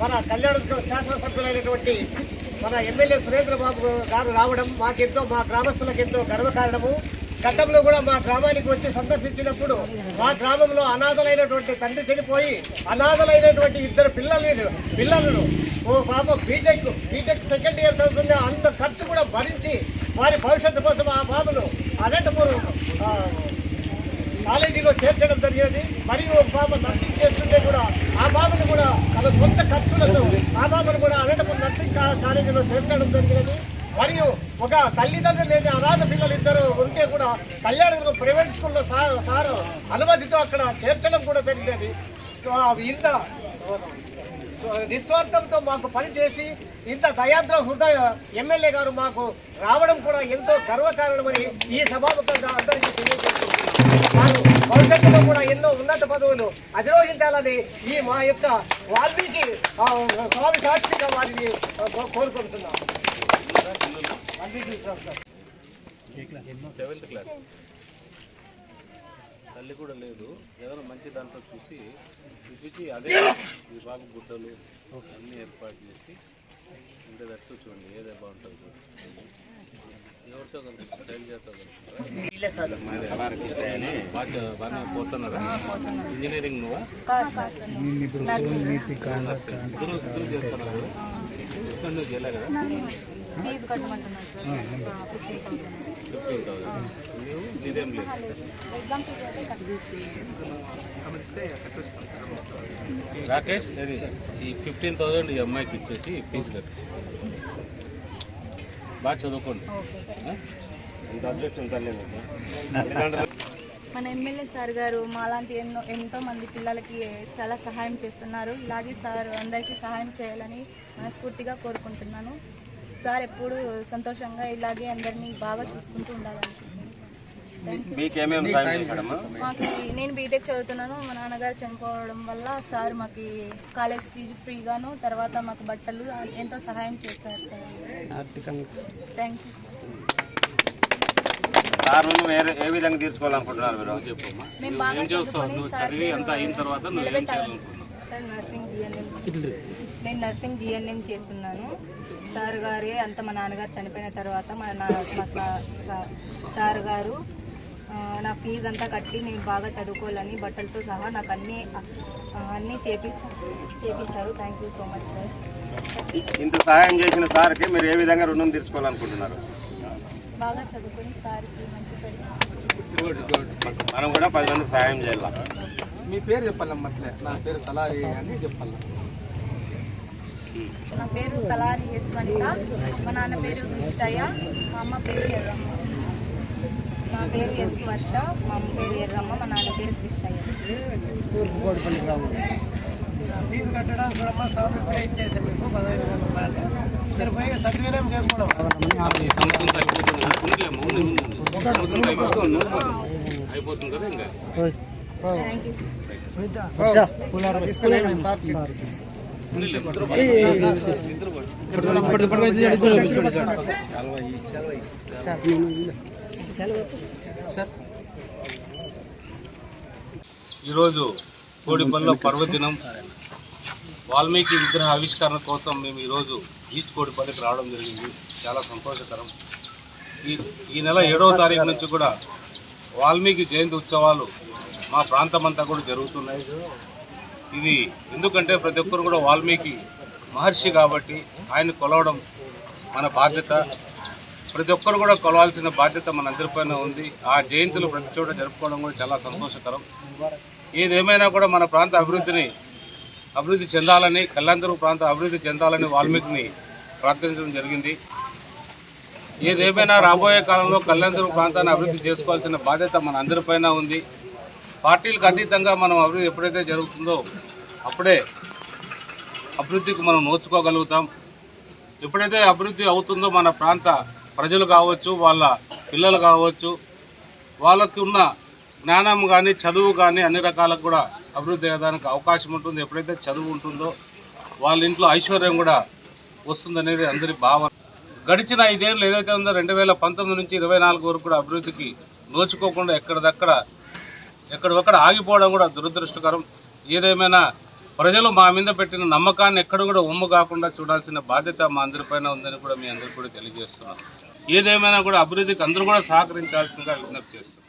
మన కళ్యాణ శాసనసభ్యులైనటువంటి మన ఎమ్మెల్యే సురేంద్ర బాబు గారు రావడం మాకెంతో మా గ్రామస్తులకు ఎంతో గర్వకారణము. గతంలో కూడా మా గ్రామానికి వచ్చి సందర్శించినప్పుడు మా గ్రామంలో అనాథలైనటువంటి తండ్రి చనిపోయి అనాథలైనటువంటి ఇద్దరు పిల్లలు పిల్లలను ఓ పాప బీటెక్ బీటెక్ సెకండ్ ఇయర్ చదువుతున్న అంత ఖర్చు కూడా భరించి వారి భవిష్యత్తు కోసం ఆ బాబును అనంతపురం కాలేజీలో చేర్చడం జరిగేది. మరియు ఒక బాబు నర్సింగ్ చేస్తుంటే కూడా ఆ బాబును కూడా తన సొంత ఖర్చులతో ఆ బాబును కూడా అనంతపురం నర్సింగ్ కాలేజీలో చేర్చడం జరిగినది. మరియు ఒక తల్లిదండ్రులు లేని అనాథ పిల్లలు ఇద్దరు ఉంటే కూడా కళ్యాణ ప్రైవేట్ స్కూల్లో సార్ సారు అనుమతితో అక్కడ చేర్చడం కూడా జరిగినది. ఇంత నిస్వార్థంతో మాకు పనిచేసి ఇంత దయాద్ర హృదయ ఎమ్మెల్యే గారు మాకు రావడం కూడా ఎంతో గర్వకారణమని ఈ సభాముఖంగా అందరికీ తెలియజేస్తున్నాను. భవిష్యత్తులో కూడా ఎన్నో ఉన్నత పదవులు అధిరోహించాలని ఈ మా యొక్క వాల్మీకి స్వామి సాక్షిగా వారిని కోరుకుంటున్నాను కోరుకుంటున్నాం వాల్మీకి సెవెంత్ క్లాస్ తల్లి కూడా లేదు. ఏదైనా మంచి దాంట్లో చూసి చూపించి అదే ఈ బాబు గుడ్డలు అన్నీ ఏర్పాటు చేసి ఉండేటట్టు చూడండి ఏదే బాగుంటుంది ఎవరితో కనుక స్టైల్ చేస్తో కనుక వీళ్ళే సార్. బాగా పోతున్నారా? ఇంజనీరింగ్ నువ్వా? చేస్తున్నారు? ఫీజు. రాకేష్ అది ఈ ఫిఫ్టీన్ థౌసండ్ ఈ అమ్మాయికి ఇచ్చేసి ఫీజు కట్టు. బాగా చదువుకోండి? ఇంత అదృష్టం తల్లి. మన ఎమ్మెల్యే సార్ గారు మాలాంటి ఎన్నో ఎంతో మంది పిల్లలకి చాలా సహాయం చేస్తున్నారు. ఇలాగే సార్ అందరికీ సహాయం చేయాలని మనస్ఫూర్తిగా కోరుకుంటున్నాను. సార్ ఎప్పుడు సంతోషంగా ఇలాగే అందరినీ బాగా చూసుకుంటూ చేశాడమ్మా మాకు నేను బీటెక్ చదువుతున్నాను. మా నాన్నగారు చనిపోవడం వల్ల సార్ మాకు కాలేజ్ ఫీజు ఫ్రీగాను తర్వాత మాకు బట్టలు ఎంతో సహాయం చేశారు సార్. థ్యాంక్ యూ సార్ ఏ ఏ విధంగా తీర్చుకోవాలనుకుంటున్నారు మీరు? మేము బాగా ఏం చేస్తావు? నువ్వు చదివి అంతా అయిన తర్వాత నువ్వు ఏం చేయాలనుకుంటున్నావు? సార్ నర్సింగ్ జిఎన్ఎం నేను నర్సింగ్ జిఎన్ఎం చేస్తున్నాను. సార్ గారే అంత మా నాన్నగారు చనిపోయిన తర్వాత మా నా మా సార్ గారు నా ఫీజు అంతా కట్టి నేను బాగా చదువుకోవాలని బట్టలతో సహా నాకు అన్నీ అన్నీ చేపించారు చేపించారు thank you so much sir ఇంత సహాయం చేసిన సార్కి మీరు ఏ విధంగా రుణం తీర్చుకోవాలనుకుంటున్నారు? బాగా చదువుకొని సార్కి మంచి మనం కూడా పది మందికి చేయాలి? మీ పేరు చెప్పాలమ్మా అట్లే. నా పేరు తలారి అని చెప్పాలి. నా పేరు తలారి ఎస్ వనిత మా నాన్న పేరు కృష్ణయ్య మా అమ్మ పేరు ఎర్రమ్మ. నా పేరు ఎస్ వర్ష. మా అమ్మ పేరు ఎర్రమ్మ. మా నాన్న పేరు కృష్ణయ్య. తూర్పు కోడిపల్లి గ్రామం. ఫీజు కట్టడానికి కూడా మా ఇచ్చేసాం మీకు పదహైదు వేల రూపాయలు. సరిపోయి సద్వినియోగం చేసుకోవడం ఈ సంవత్సరం అయిపోతుంది కదా ఉందిలేమ్మా, ఉంది, ఉంది, ఉంది. సంవత్సరం అయిపోతుంది కదా ఇంకా ఈరోజు కోడిపల్లిలో పర్వదినం. వాల్మీకి విగ్రహ ఆవిష్కరణ కోసం మేము ఈరోజు ఈస్ట్ కోడిపల్లికి రావడం జరిగింది. చాలా సంతోషకరం. ఈ ఈ నెల ఏడవ తారీఖు నుంచి కూడా వాల్మీకి జయంతి ఉత్సవాలు మా ప్రాంతం అంతా కూడా జరుగుతున్నాయి. ఇది ఎందుకంటే ప్రతి ఒక్కరు కూడా వాల్మీకి మహర్షి కాబట్టి ఆయన కొలవడం మన బాధ్యత. ప్రతి ఒక్కరు కూడా కొలవాల్సిన బాధ్యత మన అందరిపైన ఉంది. ఆ జయంతులు ప్రతి చోట జరుపుకోవడం కూడా చాలా సంతోషకరం. ఏదేమైనా కూడా మన ప్రాంత అభివృద్ధిని అభివృద్ధి చెందాలని కళ్యాణదుర్గ ప్రాంత అభివృద్ధి చెందాలని వాల్మీకిని ప్రార్థించడం జరిగింది. ఏదేమైనా రాబోయే కాలంలో కళ్యాణదుర్గ ప్రాంతాన్ని అభివృద్ధి చేసుకోవాల్సిన బాధ్యత మన అందరిపైన ఉంది. పార్టీలకు అతీతంగా మనం అభివృద్ధి ఎప్పుడైతే జరుగుతుందో అప్పుడే అభివృద్ధికి మనం నోచుకోగలుగుతాం. ఎప్పుడైతే అభివృద్ధి అవుతుందో మన ప్రాంత ప్రజలు కావచ్చు వాళ్ళ పిల్లలు కావచ్చు వాళ్ళకి ఉన్న జ్ఞానం కానీ చదువు కానీ అన్ని రకాలకు కూడా అభివృద్ధి అయ్యేదానికి అవకాశం ఉంటుంది. ఎప్పుడైతే చదువు ఉంటుందో వాళ్ళ ఇంట్లో ఐశ్వర్యం కూడా వస్తుందనేది అందరి భావన. గడిచిన ఐదేళ్ళు ఏదైతే ఉందో రెండు వేల పంతొమ్మిది నుంచి ఇరవై నాలుగు వరకు కూడా అభివృద్ధికి నోచుకోకుండా ఎక్కడిదక్కడ ఎక్కడొక్కడ ఆగిపోవడం కూడా దురదృష్టకరం. ఏదేమైనా ప్రజలు మా మీద పెట్టిన నమ్మకాన్ని ఎక్కడ కూడా ఉమ్ము కాకుండా చూడాల్సిన బాధ్యత మా అందరిపైన ఉందని కూడా మీ అందరికీ కూడా తెలియజేస్తున్నాం ఏదేమైనా కూడా అభివృద్ధికి అందరూ కూడా సహకరించాల్సిందిగా విజ్ఞప్తి చేస్తున్నాం